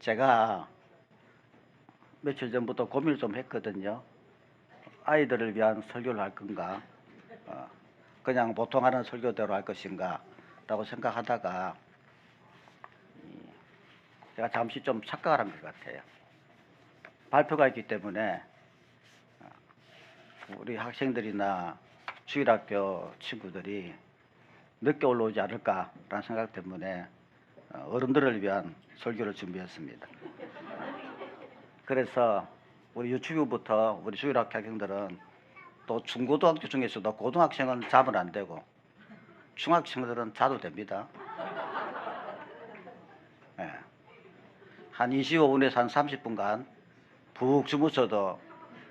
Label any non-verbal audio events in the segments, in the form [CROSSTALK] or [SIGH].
제가 며칠 전부터 고민을 좀 했거든요. 아이들을 위한 설교를 할 건가, 어, 그냥 보통 하는 설교대로 할 것인가, 라고 생각하다가 이, 제가 잠시 좀 착각을 한 것 같아요. 발표가 있기 때문에 어, 우리 학생들이나 주일학교 친구들이 늦게 올라오지 않을까라는 생각 때문에 어, 어른들을 위한 설교를 준비했습니다. 그래서 우리 유치부부터 우리 주일학교 학생들은 또 중고등학교 중에서도 고등학생은 자면 안 되고 중학생들은 자도 됩니다. 예. 한 25분에서 한 30분간 푹 주무셔도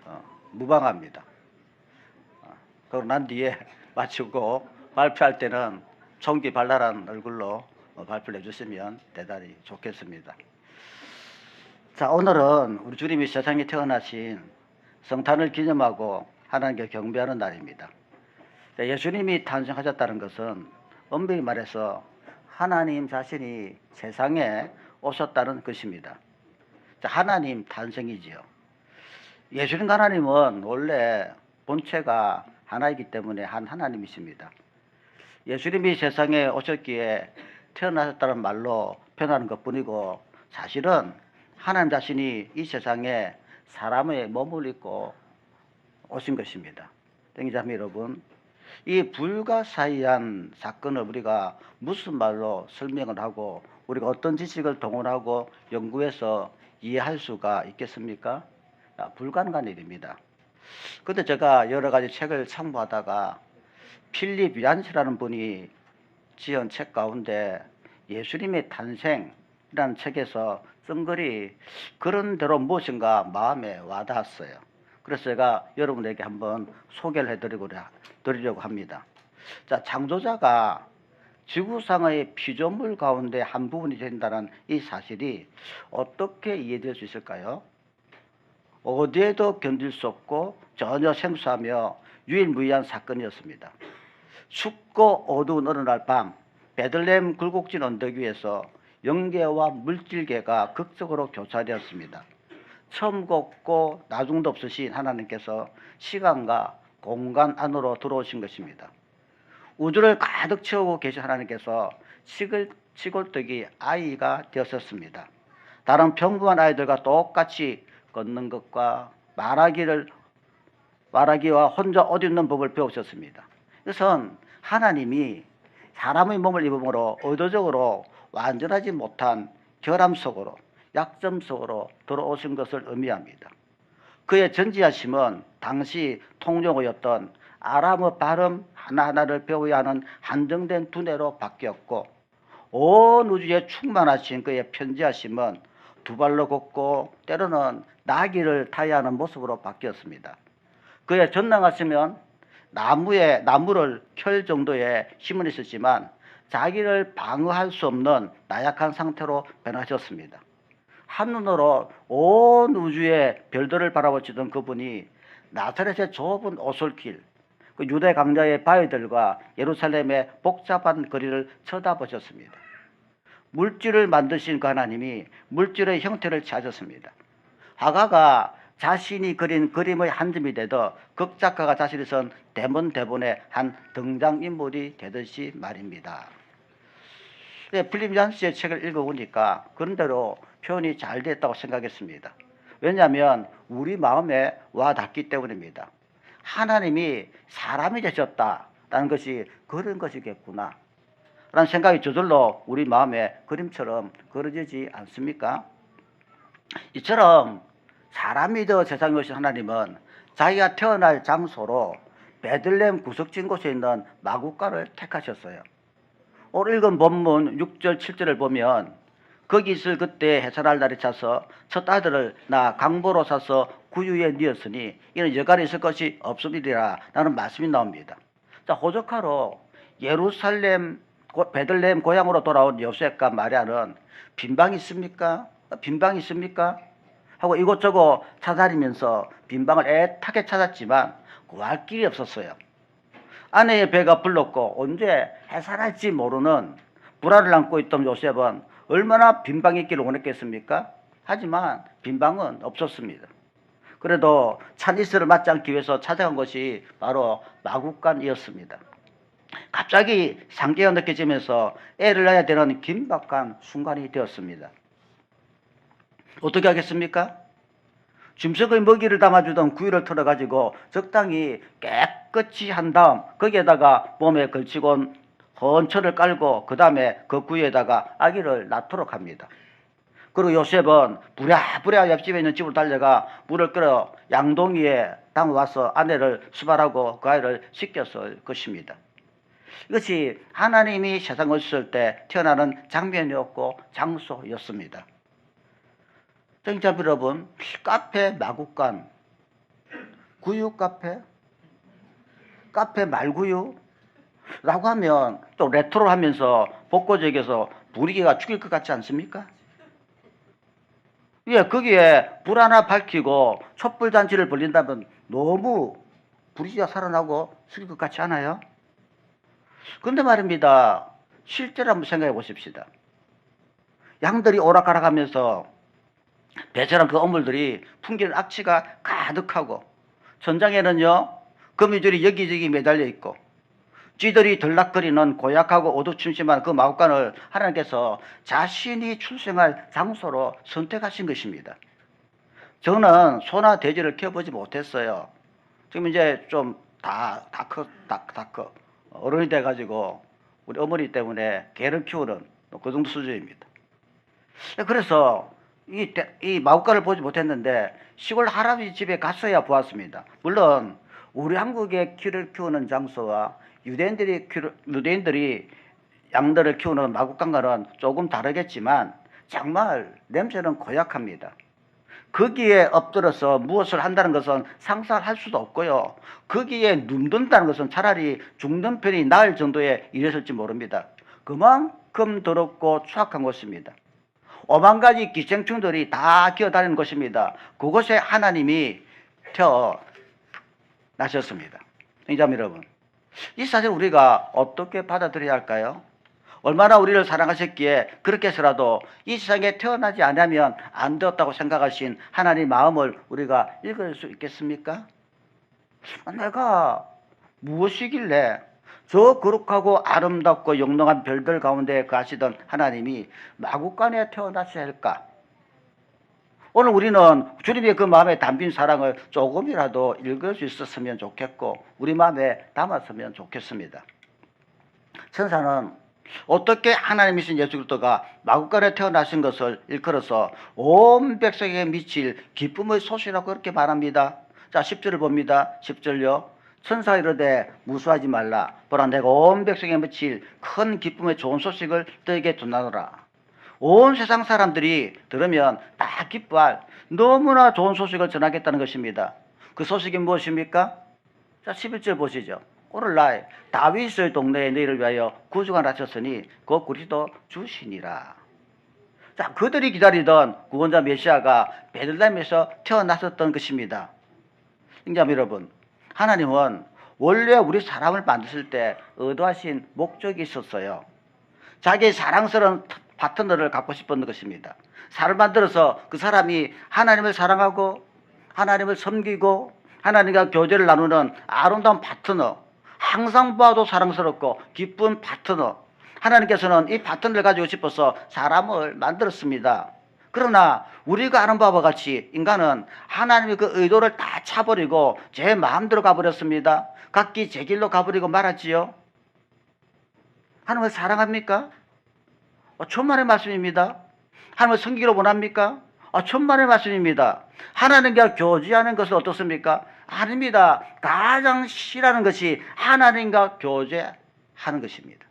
어, 무방합니다. 어, 그러고 난 뒤에 [LAUGHS] 마치고 발표할 때는 총기 발랄한 얼굴로 어, 발표를 해주시면 대단히 좋겠습니다. 자, 오늘은 우리 주님이 세상에 태어나신 성탄을 기념하고 하나님께 경배하는 날입니다. 자, 예수님이 탄생하셨다는 것은 엄밀히 말해서 하나님 자신이 세상에 오셨다는 것입니다. 자, 하나님 탄생이지요. 예수님 하나님은 원래 본체가 하나이기 때문에 한 하나님이십니다. 예수님이 세상에 오셨기에 태어나셨다는 말로 표현하는 것 뿐이고 사실은 하나님 자신이 이 세상에 사람의 몸을 입고 오신 것입니다. 땡기자매 여러분, 이 불가사의한 사건을 우리가 무슨 말로 설명을 하고 우리가 어떤 지식을 동원하고 연구해서 이해할 수가 있겠습니까? 아, 불가능한 일입니다. 근데 제가 여러 가지 책을 참고하다가 필립 얀시라는 분이 지은 책 가운데 예수님의 탄생이라는 책에서 쓴 글이 그런 대로 무엇인가 마음에 와닿았어요. 그래서 제가 여러분에게 한번 소개를 해드리고 드리려고 합니다. 자, 창조자가 지구상의 피조물 가운데 한 부분이 된다는 이 사실이 어떻게 이해될 수 있을까요? 어디에도 견딜 수 없고 전혀 생소하며 유일무이한 사건이었습니다. 춥고 어두운 어느 날 밤 베들레헴 굴곡진 언덕 위에서 영계와 물질계가 극적으로 교차되었습니다. 처음 걷고 나중도 없으신 하나님께서 시간과 공간 안으로 들어오신 것입니다. 우주를 가득 채우고 계신 하나님께서 시글, 시골떡이 아이가 되었었습니다. 다른 평범한 아이들과 똑같이 걷는 것과 말하기를 말하기와 혼자 옷 입는 법을 배우셨습니다. 이것은 하나님이 사람의 몸을 입음으로 의도적으로 완전하지 못한 결함 속으로 약점 속으로 들어오신 것을 의미합니다. 그의 전지하심은 당시 통용어였던 아람어 발음 하나하나를 배워야 하는 한정된 두뇌로 바뀌었고 온 우주에 충만하신 그의 편지하심은 두 발로 걷고 때로는 나귀를 타야 하는 모습으로 바뀌었습니다. 그의 전능하시면 나무에 나무를 켤 정도의 힘은 있었지만 자기를 방어할 수 없는 나약한 상태로 변하셨습니다. 한눈으로 온 우주의 별들을 바라보시던 그분이 나사렛의 좁은 오솔길, 그 유대 강자의 바위들과 예루살렘의 복잡한 거리를 쳐다보셨습니다. 물질을 만드신 그 하나님이 물질의 형태를 취하셨습니다. 화가가 자신이 그린 그림의 한 점이 되더 극작가가 자신이 쓴 대본 대본의 한 등장인물이 되듯이 말입니다. 네, 필립 잔스의 책을 읽어보니까 그런대로 표현이 잘 됐다고 생각했습니다. 왜냐하면 우리 마음에 와 닿기 때문입니다. 하나님이 사람이 되셨다라는 것이 그런 것이겠구나. 라는 생각이 저절로 우리 마음에 그림처럼 그려지지 않습니까? 이처럼 사람이 되어 세상에 오신 하나님은 자기가 태어날 장소로 베들렘 구석진 곳에 있는 마국가를 택하셨어요. 오늘 읽은 본문 6절 7절을 보면 거기 있을 그때 해산할 날이 차서 첫 아들을 나 강보로 사서 구유에 뉘었으니 이는 여간에 있을 것이 없으리라 라는 말씀이 나옵니다. 자 호적하로 예루살렘 고- 베들레헴 고향으로 돌아온 요셉과 마리아는 빈방이 있습니까? 빈방이 있습니까? 하고 이곳저곳 찾아다니면서 빈방을 애타게 찾았지만 구할 길이 없었어요. 아내의 배가 불렀고 언제 해산할지 모르는 불화를 안고 있던 요셉은 얼마나 빈방이 있기를 원했겠습니까? 하지만 빈 방은 없었습니다. 그래도 찬이스를 맞지 않기 위해서 찾아간 것이 바로 마국간이었습니다. 갑자기 상계가 느껴지면서 애를 낳아야 되는 긴박한 순간이 되었습니다. 어떻게 하겠습니까? 짐승의 먹이를 담아주던 구이를 털어가지고 적당히 깨끗이 한 다음 거기에다가 몸에 걸치고 헌철을 깔고 그 다음에 그 구이에다가 아기를 낳도록 합니다. 그리고 요셉은 부랴부랴 옆집에 있는 집으로 달려가 물을 끓여 양동이에 담아와서 아내를 수발하고 그 아이를 씻겼을 것입니다. 이것이 하나님이 세상을 오셨을 때 태어나는 장면이었고 장소였습니다. 청자 여러분, 카페 마국간, 구유 카페, 카페 말구유, 라고 하면 또 레트로 하면서 복고적에서 분위기가 죽일 것 같지 않습니까? 예, 거기에 불 하나 밝히고 촛불 잔치를 벌린다면 너무 분위기가 살아나고 죽일 것 같지 않아요? 근데 말입니다. 실제로 한번 생각해 보십시다. 양들이 오락가락 하면서 배처럼 그 어물들이 풍기는 악취가 가득하고 천장에는요 거미줄이 여기저기 매달려 있고 쥐들이 들락거리는 고약하고 어두침침한 그 마구간을 하나님께서 자신이 출생할 장소로 선택하신 것입니다. 저는 소나 돼지를 키워보지 못했어요. 지금 이제 좀 다 다 커, 다, 다 커. 어른이 돼가지고 우리 어머니 때문에 개를 키우는 그 정도 수준입니다. 그래서 이, 대- 이 마구간을 보지 못했는데 시골 할아버지 집에 갔어야 보았습니다. 물론 우리 한국의 키를 키우는 장소와 유대인들이 키를- 유대인들이 양들을 키우는 마구간과는 조금 다르겠지만 정말 냄새는 고약합니다. 거기에 엎드려서 무엇을 한다는 것은 상상할 수도 없고요. 거기에 눕는다는 것은 차라리 죽는 편이 나을 정도의 일이었을지 모릅니다. 그만큼 더럽고 추악한 곳입니다. 오만 가지 기생충들이 다 기어다니는 곳입니다. 그곳에 하나님이 태어나셨습니다. 이자 여러분, 이 사실 우리가 어떻게 받아들여야 할까요? 얼마나 우리를 사랑하셨기에 그렇게 해서라도 이 세상에 태어나지 않으면 안 되었다고 생각하신 하나님 마음을 우리가 읽을 수 있겠습니까? 내가 무엇이길래 저 거룩하고 아름답고 영롱한 별들 가운데 가시던 하나님이 마국간에 태어나셔야 할까? 오늘 우리는 주님의 그 마음에 담긴 사랑을 조금이라도 읽을 수 있었으면 좋겠고 우리 마음에 담았으면 좋겠습니다. 천사는 어떻게 하나님이신 예수 그리스도가 마국간에 태어나신 것을 일컬어서 온 백성에게 미칠 기쁨의 소식이라고 그렇게 말합니다. 자, 10절을 봅니다. 10절요. 천사가 이르되 무수하지 말라. 보라 내가 온 백성에게 미칠 큰 기쁨의 좋은 소식을 너에게 전하노라. 온 세상 사람들이 들으면 다 기뻐할 너무나 좋은 소식을 전하겠다는 것입니다. 그 소식이 무엇입니까? 자, 11절 보시죠. 오늘날 다윗의 동네에 너희를 위하여 구주가 나셨으니 그 그리스도 주시니라. 자, 그들이 기다리던 구원자 메시아가 베들레헴에서 태어났었던 것입니다. 형제자매 여러분, 하나님은 원래 우리 사람을 만드실 때 의도하신 목적이 있었어요. 자기의 사랑스러운 파트너를 갖고 싶었던 것입니다. 사람을 만들어서 그 사람이 하나님을 사랑하고 하나님을 섬기고 하나님과 교제를 나누는 아름다운 파트너, 항상 봐도 사랑스럽고 기쁜 파트너. 하나님께서는 이 파트너를 가지고 싶어서 사람을 만들었습니다. 그러나 우리가 아는 바와 같이 인간은 하나님의 그 의도를 다 차버리고 제 마음대로 가버렸습니다. 각기 제 길로 가버리고 말았지요. 하나님을 사랑합니까? 어, 천만의 말씀입니다. 하나님을 섬기기를 원합니까? 아, 천만의 말씀입니다. 하나님과 교제하는 것은 어떻습니까? 아닙니다. 가장 싫어하는 것이 하나님과 교제하는 것입니다.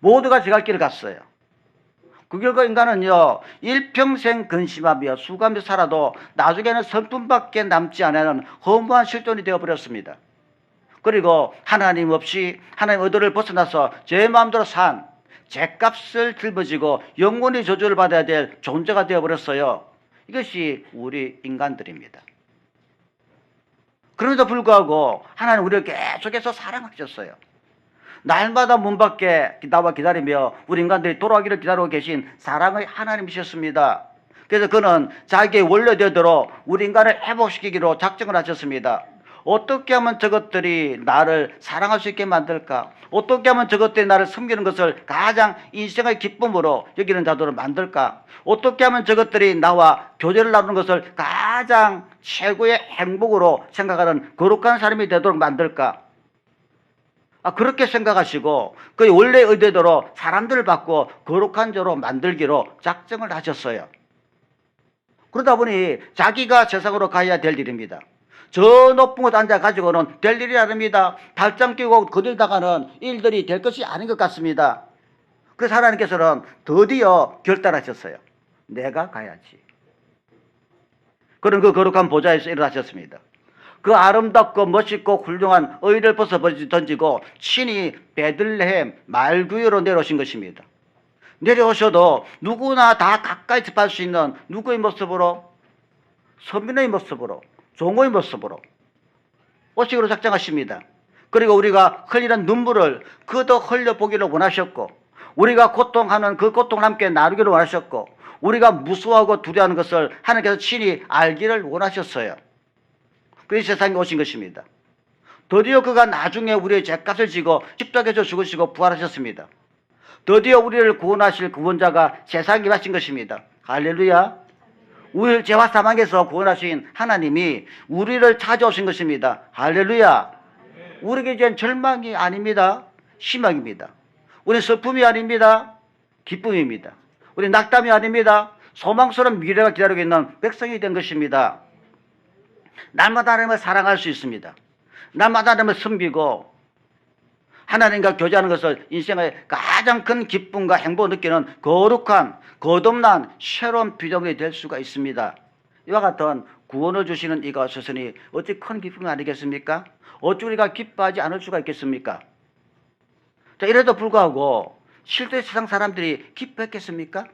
모두가 제갈 길을 갔어요. 그 결과 인간은요, 일평생 근심하며 수고하며 살아도 나중에는 성품밖에 남지 않는 허무한 실존이 되어버렸습니다. 그리고 하나님 없이 하나님 의도를 벗어나서 제 마음대로 산 죄값을 짊어지고 영원히 저주를 받아야 될 존재가 되어버렸어요. 이것이 우리 인간들입니다. 그럼에도 불구하고 하나님 우리를 계속해서 사랑하셨어요. 날마다 문 밖에 나와 기다리며 우리 인간들이 돌아오기를 기다리고 계신 사랑의 하나님이셨습니다. 그래서 그는 자기의 원래대로 우리 인간을 회복시키기로 작정을 하셨습니다. 어떻게 하면 저것들이 나를 사랑할 수 있게 만들까? 어떻게 하면 저것들이 나를 섬기는 것을 가장 인생의 기쁨으로 여기는 자도로 만들까? 어떻게 하면 저것들이 나와 교제를 나누는 것을 가장 최고의 행복으로 생각하는 거룩한 사람이 되도록 만들까? 아, 그렇게 생각하시고 그 원래 의대대로 사람들을 받고 거룩한 자로 만들기로 작정을 하셨어요. 그러다 보니 자기가 세상으로 가야 될 일입니다. 저 높은 곳 앉아 가지고는 될 일이 아닙니다. 발장 끼고 거들다가는 일들이 될 것이 아닌 것 같습니다. 그래서 하나님께서는 드디어 결단하셨어요. 내가 가야지. 그런 그 거룩한 보좌에서 일어나셨습니다. 그 아름답고 멋있고 훌륭한 의를 벗어 던지고 친히 베들레헴 말구유로 내려오신 것입니다. 내려오셔도 누구나 다 가까이 접할 수 있는 누구의 모습으로? 서민의 모습으로, 종의 모습으로 오시기로 작정하십니다. 그리고 우리가 흘리는 눈물을 그도 흘려보기를 원하셨고, 우리가 고통하는 그 고통을 함께 나누기를 원하셨고, 우리가 무서워하고 두려워하는 것을 하나님께서 친히 알기를 원하셨어요. 그래서 세상에 오신 것입니다. 드디어 그가 나중에 우리의 죄값을 지고 십자가에서 죽으시고 부활하셨습니다. 드디어 우리를 구원하실 구원자가 세상에 하신 것입니다. 할렐루야. 우리를 죄와 사망에서 구원하신 하나님이 우리를 찾아오신 것입니다. 할렐루야. 우리에게 이제 절망이 아닙니다. 희망입니다. 우리 슬픔이 아닙니다. 기쁨입니다. 우리 낙담이 아닙니다. 소망스러운 미래가 기다리고 있는 백성이 된 것입니다. 날마다 하나님을 사랑할 수 있습니다. 날마다 하나님을 섬기고 하나님과 교제하는 것을 인생의 가장 큰 기쁨과 행복을 느끼는 거룩한 거듭난 새로운 비전이 될 수가 있습니다. 이와 같은 구원을 주시는 이가 스스니 어찌 큰 기쁨이 아니겠습니까? 어찌 우리가 기뻐하지 않을 수가 있겠습니까? 자, 이래도 불구하고 실제 세상 사람들이 기뻐했겠습니까?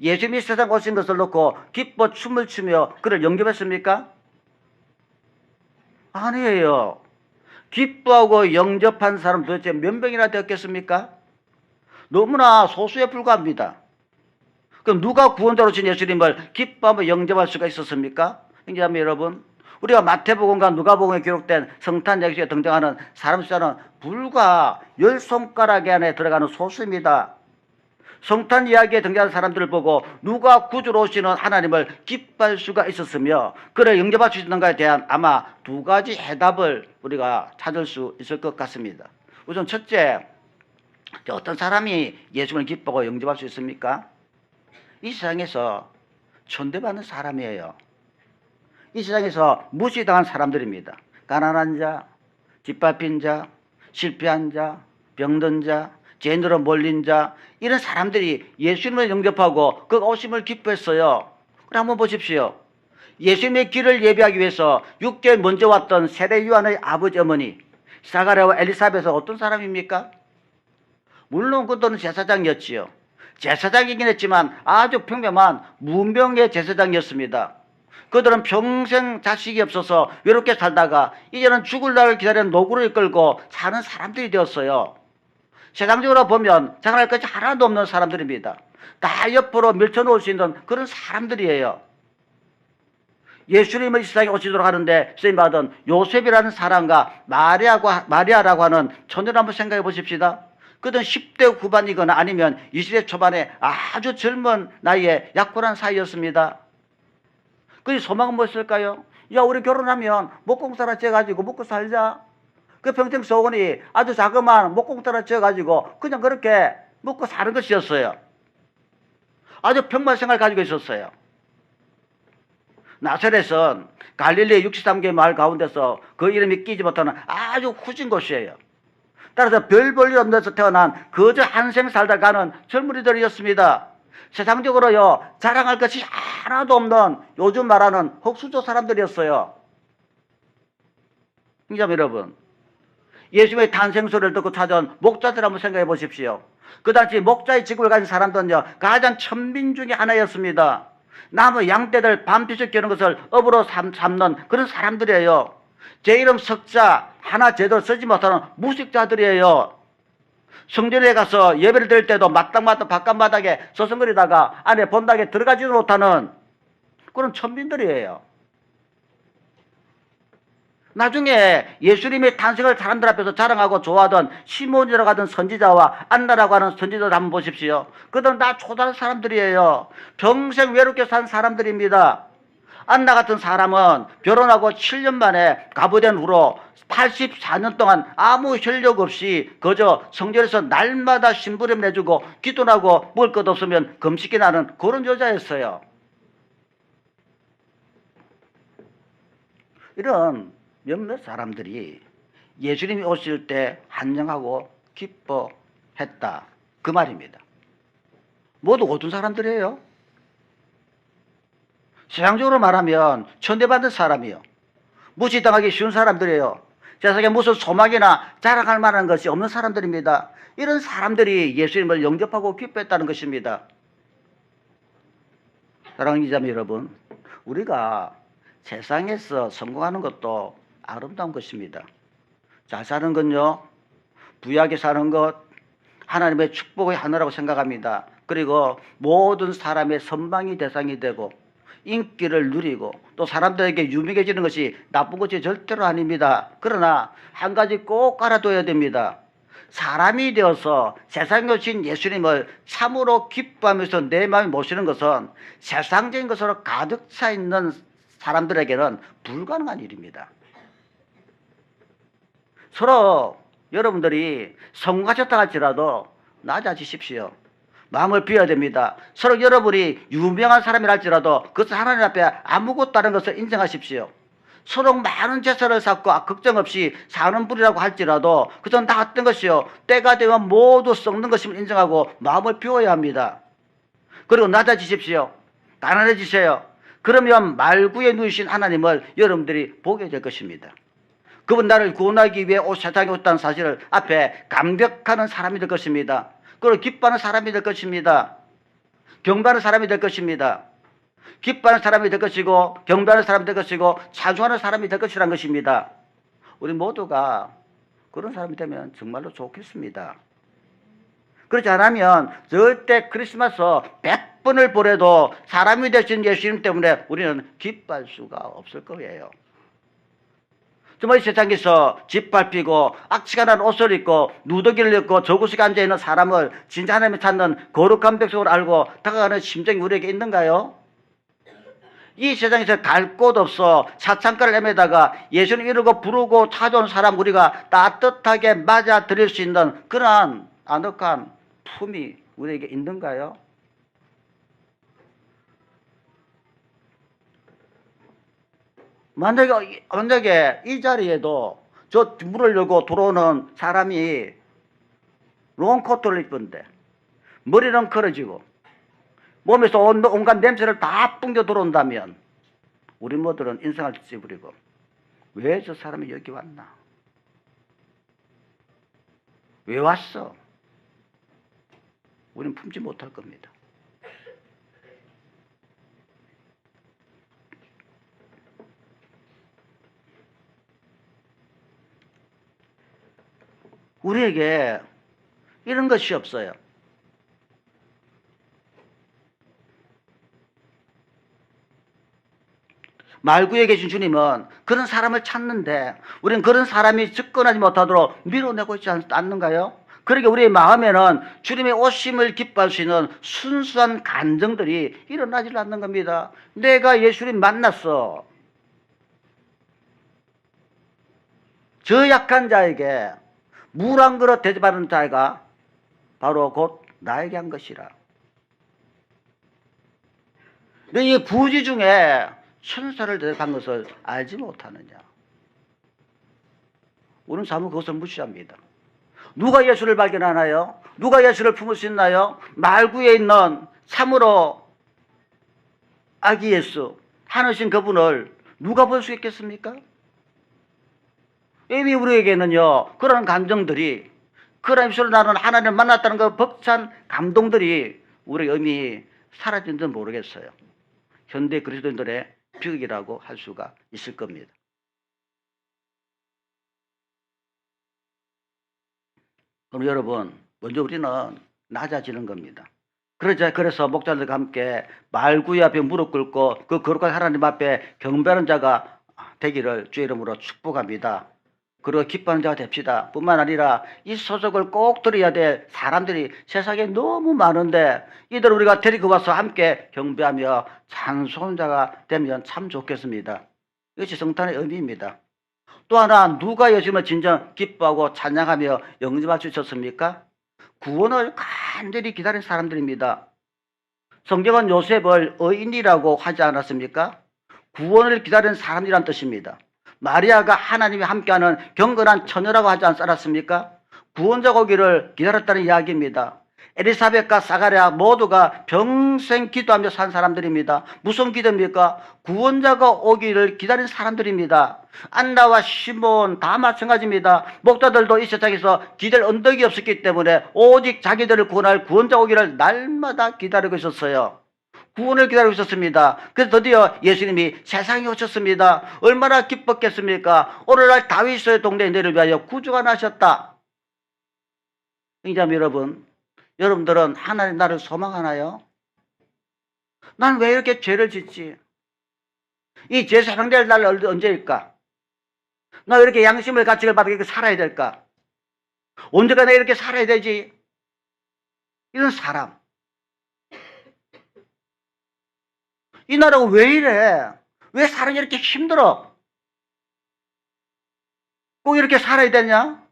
예수님이 세상 오신 것을 놓고 기뻐 춤을 추며 그를 영접했습니까? 아니에요. 기뻐하고 영접한 사람 도대체 몇 명이나 되었겠습니까? 너무나 소수에 불과합니다. 그럼 누가 구원자로 진 예수님을 기뻐하며 영접할 수가 있었습니까? 형제자매 여러분, 우리가 마태복음과 누가복음에 기록된 성탄 예식에 등장하는 사람 숫자는 불과 열 손가락에 안에 들어가는 소수입니다. 성탄 이야기에 등장하는 사람들을 보고 누가 구주로 오시는 하나님을 기뻐할 수가 있었으며 그를 영접할 수 있는가에 대한 아마 두 가지 해답을 우리가 찾을 수 있을 것 같습니다. 우선 첫째, 어떤 사람이 예수님을 기뻐하고 영접할 수 있습니까? 이 세상에서 천대받는 사람이에요. 이 세상에서 무시당한 사람들입니다. 가난한 자, 짓밟힌 자, 실패한 자, 병든 자, 죄인으로 몰린 자 이런 사람들이 예수님을 영접하고 그 오심을 기뻐했어요. 그럼 한번 보십시오. 예수님의 길을 예배하기 위해서 6개월 먼저 왔던 세례 요한의 아버지 어머니 사가랴와 엘리사벳은 어떤 사람입니까? 물론 그들은 제사장이었지요. 제사장이긴 했지만 아주 평범한 무명의 제사장이었습니다. 그들은 평생 자식이 없어서 외롭게 살다가 이제는 죽을 날을 기다리는 노구를 이끌고 사는 사람들이 되었어요. 세상적으로 보면 자랑할 것이 하나도 없는 사람들입니다. 다 옆으로 밀쳐놓을 수 있는 그런 사람들이에요. 예수님을 이 세상에 오시도록 하는데 쓰임 받은 요셉이라는 사람과 마리아고, 마리아라고 하는 처녀를 한번 생각해 보십시다. 그든 10대 후반이거나 아니면 20대 초반에 아주 젊은 나이에 약혼한 사이였습니다. 그 소망은 무엇일까요? 야, 우리 결혼하면 목공사라 져가지고 먹고 살자. 그 평생 소원이 아주 자그마한 목공사라 져가지고 그냥 그렇게 먹고 사는 것이었어요. 아주 평범한 생활을 가지고 있었어요. 나사렛은 갈릴리 63개 마을 가운데서 그 이름이 끼지 못하는 아주 후진 곳이에요. 따라서 별 볼일 없는 데서 태어난 그저 한생 살다 가는 젊은이들이었습니다. 세상적으로요, 자랑할 것이 하나도 없는 요즘 말하는 흑수저 사람들이었어요. 형제 여러분, 예수님의 탄생 소리를 듣고 찾아온 목자들 한번 생각해 보십시오. 그 당시 목자의 직업을 가진 사람들은요, 가장 천민 중에 하나였습니다. 나무 양떼들 밤피식 겨는 것을 업으로 삼, 삼는 그런 사람들이에요. 제 이름 석자 하나 제대로 쓰지 못하는 무식자들이에요. 성전에 가서 예배를 드릴 때도 마땅마땅 바깥마당에 서성거리다가 안에 본당에 들어가지도 못하는 그런 천민들이에요. 나중에 예수님의 탄생을 사람들 앞에서 자랑하고 좋아하던 시몬이라고 하던 선지자와 안나라고 하는 선지자를 한번 보십시오. 그들은 다 초단 사람들이에요. 평생 외롭게 산 사람들입니다. 안나 같은 사람은 결혼하고 7년 만에 가부된 후로 84년 동안 아무 혈력 없이 그저 성전에서 날마다 심부름 내주고 기도하고 먹을 것 없으면 금식이 나는 그런 여자였어요. 이런 몇몇 사람들이 예수님이 오실 때 환영하고 기뻐했다. 그 말입니다. 모두 어떤 사람들이에요? 세상적으로 말하면 천대받는 사람이요. 무시당하기 쉬운 사람들이에요. 세상에 무슨 소망이나 자랑할 만한 것이 없는 사람들입니다. 이런 사람들이 예수님을 영접하고 기뻐했다는 것입니다. 사랑하는 기자님 여러분, 우리가 세상에서 성공하는 것도 아름다운 것입니다. 잘 사는 건요, 부유하게 사는 것, 하나님의 축복의 하나라고 생각합니다. 그리고 모든 사람의 선망이 대상이 되고 인기를 누리고 또 사람들에게 유명해지는 것이 나쁜 것이 절대로 아닙니다. 그러나 한 가지 꼭 알아둬야 됩니다. 사람이 되어서 세상에 오신 예수님을 참으로 기뻐하면서 내 마음에 모시는 것은 세상적인 것으로 가득 차 있는 사람들에게는 불가능한 일입니다. 서로 여러분들이 성공하셨다 할지라도 낮아지십시오. 마음을 비워야 됩니다. 서로 여러분이 유명한 사람이라 할지라도 그것은 하나님 앞에 아무것도 다른 것을 인정하십시오. 서로 많은 재산을 쌓고 걱정 없이 사는 분이라고 할지라도 그것은 다 어떤 것이요. 때가 되면 모두 썩는 것임을 인정하고 마음을 비워야 합니다. 그리고 낮아지십시오. 가난해지세요. 그러면 말구에 누이신 하나님을 여러분들이 보게 될 것입니다. 그분 나를 구원하기 위해 오 세상에 왔다는 사실을 앞에 감격하는 사람이 될 것입니다. 그리고 기뻐하는 사람이 될 것입니다. 경배하는 사람이 될 것입니다. 기뻐하는 사람이 될 것이고 경배하는 사람이 될 것이고 찬송하는 사람이 될 것이란 것입니다. 우리 모두가 그런 사람이 되면 정말로 좋겠습니다. 그렇지 않으면 절대 크리스마스 100번을 보내도 사람이 되신 예수님 때문에 우리는 기뻐할 수가 없을 거예요. 정말 이 세상에서 짓밟히고 악취가 난 옷을 입고 누더기를 입고 저구석에 앉아있는 사람을 진짜 하나님을 찾는 거룩한 백성으로 알고 다가가는 심정이 우리에게 있는가요? 이 세상에서 갈 곳 없어 사창가를 헤매다가 예수님 이러고 부르고 찾아온 사람 우리가 따뜻하게 맞아 드릴 수 있는 그러한 아늑한 품이 우리에게 있는가요? 만약에, 만약에 이 자리에도 저 문을 열고 들어오는 사람이 롱코트를 입은데 머리는 걸어지고 몸에서 온, 온갖 냄새를 다 뿜겨 들어온다면 우리 모두는 인상을 찌부리고 왜 저 사람이 여기 왔나? 왜 왔어? 우리는 품지 못할 겁니다. 우리에게 이런 것이 없어요. 말구에 계신 주님은 그런 사람을 찾는데 우리는 그런 사람이 접근하지 못하도록 밀어내고 있지 않- 않는가요? 그러게 우리의 마음에는 주님의 오심을 기뻐할 수 있는 순수한 감정들이 일어나질 않는 겁니다. 내가 예수님 만났어. 저 약한 자에게 물 한 그릇 대접하는 자가 바로 곧 나에게 한 것이라. 너희 부지 중에 천사를 대접한 것을 알지 못하느냐? 우리는 사무 그것을 무시합니다. 누가 예수를 발견하나요? 누가 예수를 품을 수 있나요? 말구에 있는 참으로 아기 예수, 하늘신 그분을 누가 볼 수 있겠습니까? 이미 우리에게는요, 그런 감정들이, 그런 입술로 나는 하나님을 만났다는 그 벅찬 감동들이 우리 이미 사라진지 모르겠어요. 현대 그리스도인들의 비극이라고 할 수가 있을 겁니다. 그럼 여러분, 먼저 우리는 낮아지는 겁니다. 그러자 그래서 목자들과 함께 말구이 앞에 무릎 꿇고 그 거룩한 하나님 앞에 경배하는 자가 되기를 주의 이름으로 축복합니다. 그리고 기뻐하는 자가 됩시다. 뿐만 아니라 이 소속을 꼭 들어야 될 사람들이 세상에 너무 많은데 이들 우리가 데리고 와서 함께 경배하며 찬송하는 자가 되면 참 좋겠습니다. 이것이 성탄의 의미입니다. 또 하나 누가 예수님을 진정 기뻐하고 찬양하며 영접할 수 있었습니까? 구원을 간절히 기다린 사람들입니다. 성경은 요셉을 의인이라고 하지 않았습니까? 구원을 기다리는 사람이란 뜻입니다. 마리아가 하나님이 함께하는 경건한 처녀라고 하지 않았습니까? 구원자가 오기를 기다렸다는 이야기입니다. 에리사벳과 사가랴 모두가 평생 기도하며 산 사람들입니다. 무슨 기도입니까? 구원자가 오기를 기다린 사람들입니다. 안나와 시몬 다 마찬가지입니다. 목자들도 이 세상에서 기댈 언덕이 없었기 때문에 오직 자기들을 구원할 구원자 오기를 날마다 기다리고 있었어요. 구원을 기다리고 있었습니다. 그래서 드디어 예수님이 세상에 오셨습니다. 얼마나 기뻤겠습니까? 오늘날 다윗의 동네인들을 위하여 구주가 나셨다. 인자 여러분, 여러분들은 하나님 나를 소망하나요? 난 왜 이렇게 죄를 짓지? 이 죄 사랑될 날 언제일까? 나 왜 이렇게 양심을 가치를 이렇게 살아야 될까? 언제가 내가 이렇게 살아야 되지? 이런 사람. 이 나라가 왜 이래? 왜 사람이 이렇게 힘들어? 꼭 이렇게 살아야 되냐?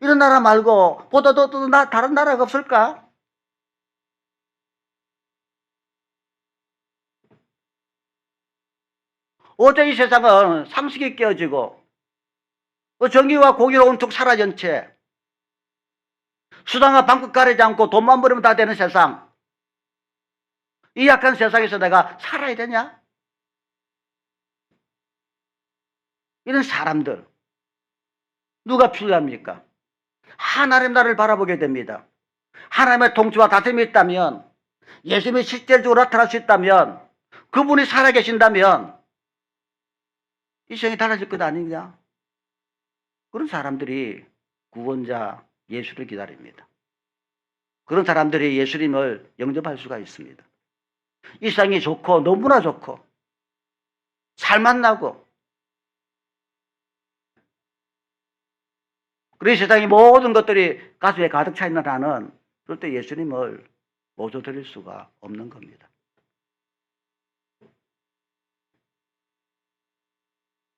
이런 나라 말고 보다 더, 더 나, 다른 나라가 없을까? 어제 이 세상은 상식이 깨어지고 어, 정의와 공의로 온통 사라진 채 수당과 방법 가리지 않고 돈만 벌으면 다 되는 세상 이 약한 세상에서 내가 살아야 되냐? 이런 사람들 누가 필요합니까? 하나님 나를 바라보게 됩니다. 하나님의 통치와 다스림이 있다면 예수님이 실제적으로 나타날 수 있다면 그분이 살아계신다면 이 세상이 달라질 것 아니냐? 그런 사람들이 구원자 예수를 기다립니다. 그런 사람들이 예수님을 영접할 수가 있습니다. 이 세상이 좋고 너무나 좋고 잘 만나고 그리고 이 세상의 모든 것들이 가슴에 가득 차 있는 나는 때 예수님을 모셔드릴 수가 없는 겁니다.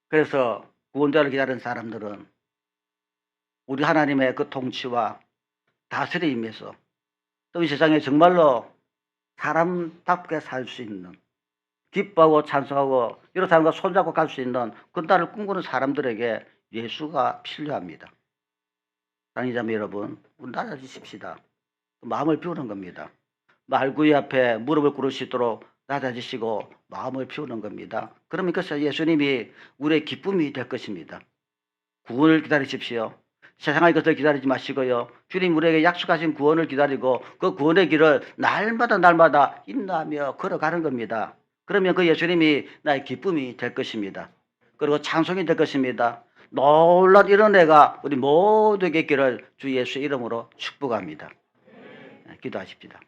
그래서 구원자를 기다리는 사람들은 우리 하나님의 그 통치와 다스림에서 또 이 세상에 정말로 사람답게 살 수 있는 기뻐하고 찬송하고 여러 사람과 손잡고 갈 수 있는 그 나를 꿈꾸는 사람들에게 예수가 필요합니다. 당의자매 여러분, 우리 낮아지십시다. 마음을 비우는 겁니다. 말구이 앞에 무릎을 꿇을 수 있도록 낮아지시고 마음을 비우는 겁니다. 그러면 그것은 예수님이 우리의 기쁨이 될 것입니다. 구원을 기다리십시오. 세상의 것을 기다리지 마시고요. 주님 우리에게 약속하신 구원을 기다리고 그 구원의 길을 날마다 날마다 인도하며 걸어가는 겁니다. 그러면 그 예수님이 나의 기쁨이 될 것입니다. 그리고 찬송이 될 것입니다. 놀란 이런 애가 우리 모두에게 있기를 주 예수 이름으로 축복합니다. 기도하십시다.